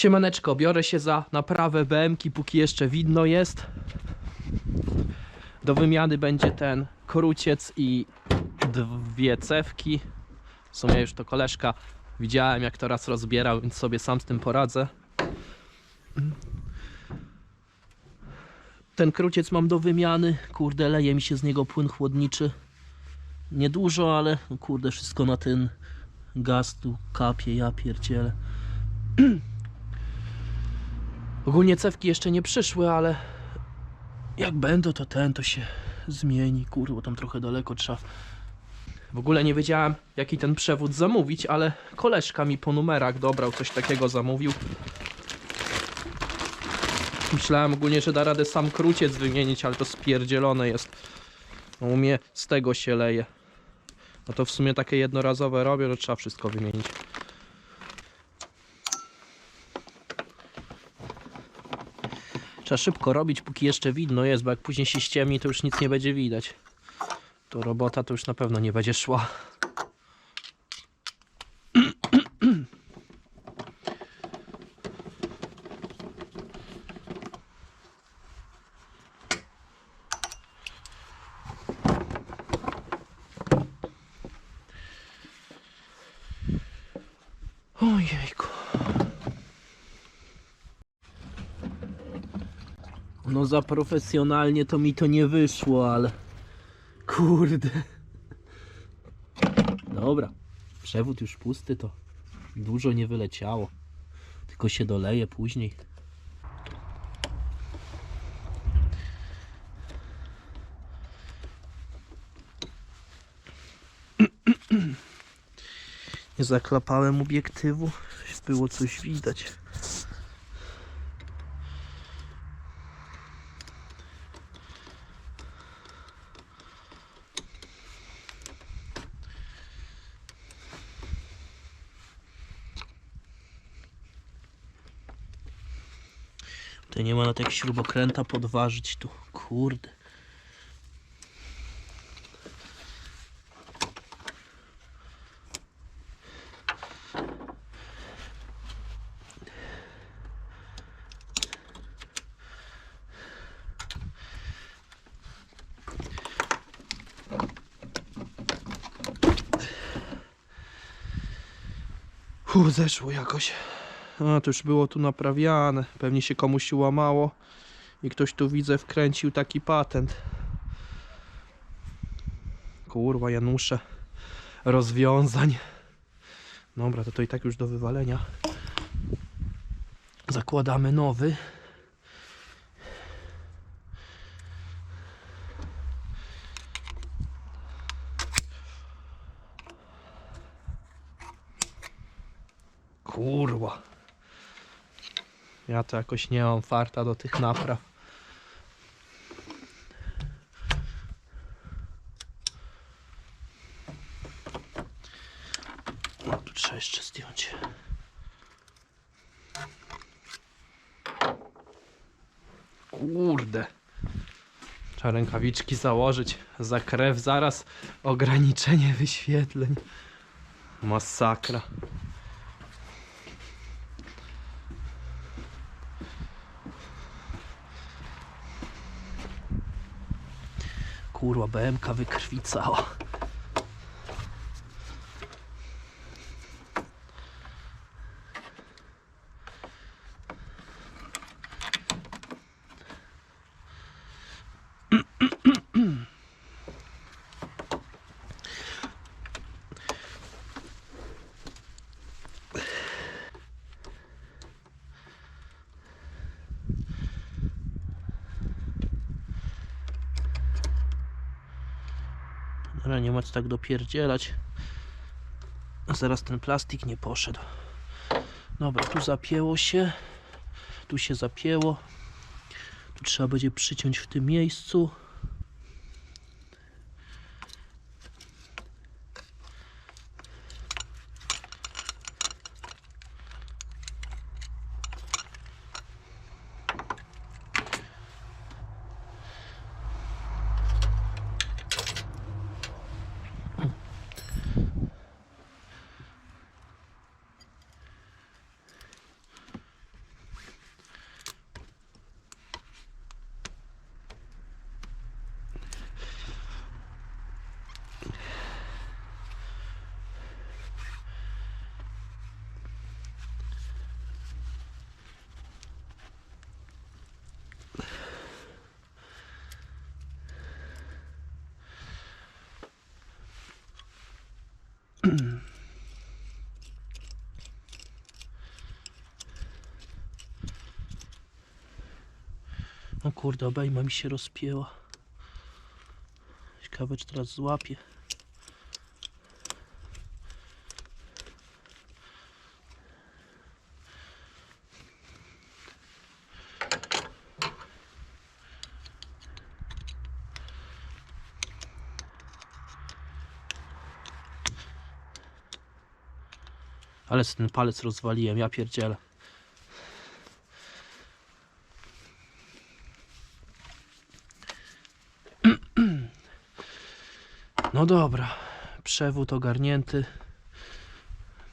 Siemaneczko, biorę się za naprawę BM-ki, póki jeszcze widno jest. Do wymiany będzie ten kruciec i dwie cewki. W sumie już to koleżka. Widziałem jak to raz rozbierał, więc sobie sam z tym poradzę. Ten kruciec mam do wymiany. Kurde, leje mi się z niego płyn chłodniczy. Niedużo, ale kurde, wszystko na ten gaz tu kapie, ja pierdzielę. Ogólnie cewki jeszcze nie przyszły, ale jak będą, to ten to się zmieni. Kurwa, tam trochę daleko trzeba. W ogóle nie wiedziałem, jaki ten przewód zamówić, ale koleżka mi po numerach dobrał, coś takiego zamówił. Myślałem ogólnie, że da radę sam kruciec wymienić, ale to spierdzielone jest. No, u mnie z tego się leje. No to w sumie takie jednorazowe robię, to trzeba wszystko wymienić. Trzeba szybko robić, póki jeszcze widno jest, bo jak później się ściemni, to już nic nie będzie widać. To robota to już na pewno nie będzie szła. No za profesjonalnie to mi to nie wyszło, ale kurde. Dobra, przewód już pusty, to dużo nie wyleciało. Tylko się doleje później. Nie zaklapałem obiektywu, było coś widać. Tak śrubokręta podważyć tu. Kurde. Hu, zeszło jakoś. A, to już było tu naprawiane. Pewnie się komuś łamało i ktoś tu widzę wkręcił taki patent. Kurwa, Janusze. Rozwiązań. Dobra, to to i tak już do wywalenia. Zakładamy nowy. Kurwa. Ja to jakoś nie mam farta do tych napraw. No tu trzeba jeszcze zdjąć. Kurde. Trzeba rękawiczki założyć. Za krew zaraz ograniczenie wyświetleń. Masakra. Kurwa, BMK wykrwicała. Dobra, nie ma co tak dopierdzielać. Zaraz ten plastik nie poszedł. Dobra, tu zapięło się. Tu się zapięło. Tu trzeba będzie przyciąć w tym miejscu. O kurde, obejma mi się rozpięła. Ciekawe, czy teraz złapie. Ale ten palec rozwaliłem, ja pierdzielę. No dobra, przewód ogarnięty.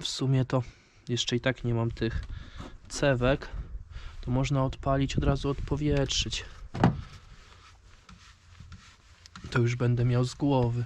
W sumie to jeszcze i tak nie mam tych cewek. To można odpalić, od razu odpowietrzyć. To już będę miał z głowy.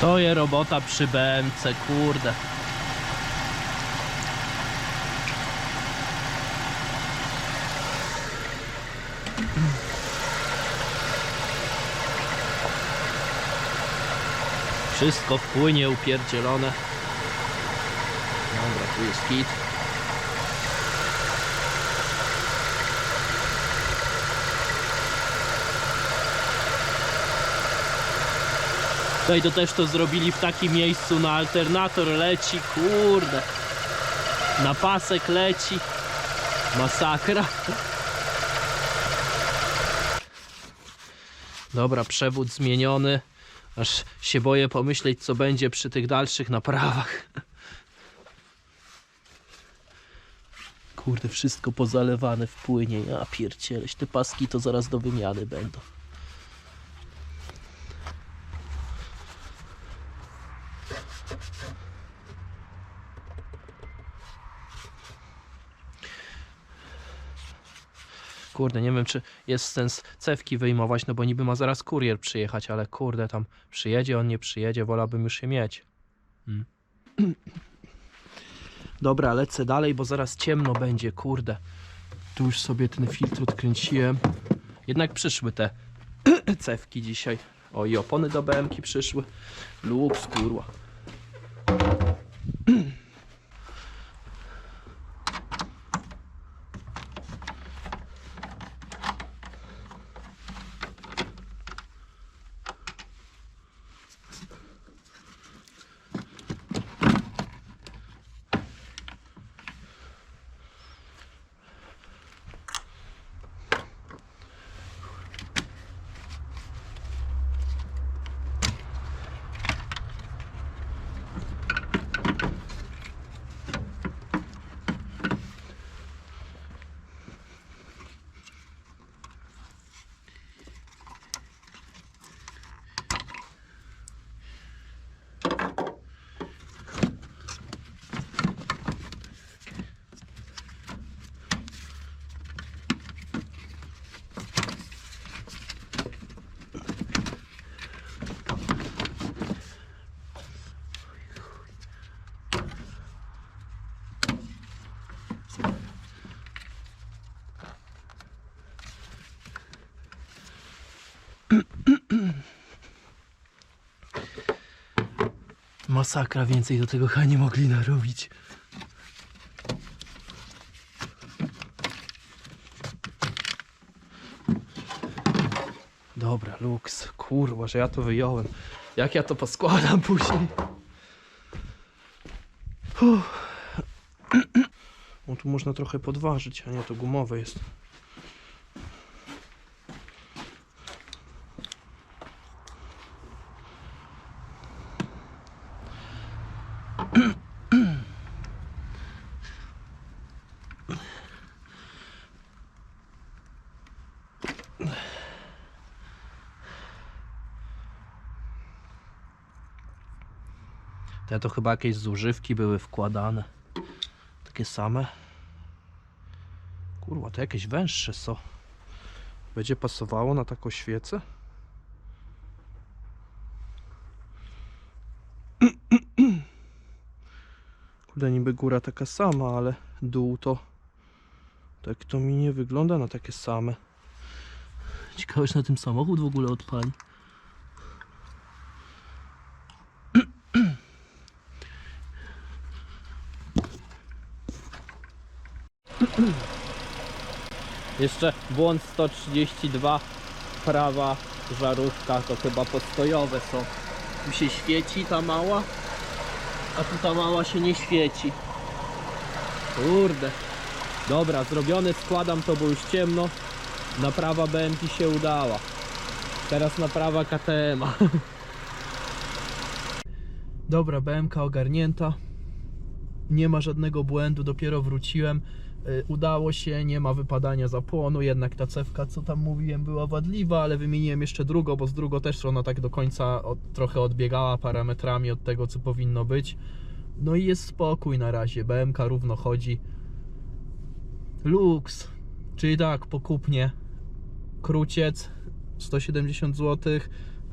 To je robota przy BMC, kurde. Wszystko wpłynie upierdzielone. Dobra, tu jest kit. Tutaj to też to zrobili w takim miejscu na alternator leci, kurde. Na pasek leci. Masakra. Dobra, przewód zmieniony. Aż się boję pomyśleć, co będzie przy tych dalszych naprawach. Kurde, wszystko pozalewane w płynie. Ja pierdzieleś, te paski to zaraz do wymiany będą. Kurde, nie wiem czy jest sens cewki wyjmować, no bo niby ma zaraz kurier przyjechać, ale kurde, tam przyjedzie, on nie przyjedzie, wolałbym już je mieć. Mm. Dobra, lecę dalej, bo zaraz ciemno będzie, kurde. Tu już sobie ten filtr odkręciłem. Jednak przyszły te cewki dzisiaj. O, i opony do BMki przyszły. Lux, kurwa. Masakra, więcej do tego chyba nie mogli narobić. Dobra, luks. Kurwa, że ja to wyjąłem. Jak ja to poskładam później? Uff. Bo tu można trochę podważyć, a nie, to gumowe jest. Te to chyba jakieś zużywki były wkładane. Takie same. Kurwa, to jakieś węższe są. Będzie pasowało na taką świecę? Kurde, niby góra taka sama, ale dół to... Tak to mi nie wygląda na takie same. Ciekawe, czy na tym samochód w ogóle odpali. Jeszcze błąd 132, prawa żarówka, to chyba postojowe są. Tu się świeci ta mała, a tu ta mała się nie świeci. Kurde. Dobra, zrobione, składam to, bo już ciemno. Naprawa BMP się udała. Teraz naprawa KTM. -a. Dobra, BMK ogarnięta. Nie ma żadnego błędu, dopiero wróciłem. Y, Udało się, nie ma wypadania zapłonu, jednak ta cewka, co tam mówiłem, była wadliwa, ale wymieniłem jeszcze drugą, bo z drugą też ona tak do końca od, trochę odbiegała parametrami od tego, co powinno być. No i jest spokój na razie, BMK równo chodzi. Lux, czyli tak, pokupnie. Kruciec 170 zł,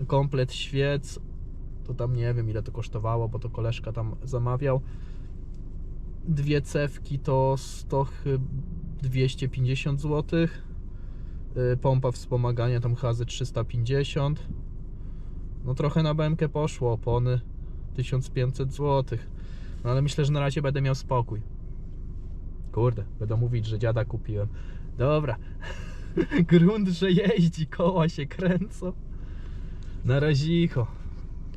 komplet świec. To tam nie wiem ile to kosztowało, bo to koleżka tam zamawiał dwie cewki to 100 chyb 250 zł. Pompa wspomagania tam ze 350. No trochę na BMK poszło, opony 1500 zł. No ale myślę, że na razie będę miał spokój. Kurde, będę mówić, że dziada kupiłem. Dobra. Grunt, że jeździ, koła się kręcą. Na razicho.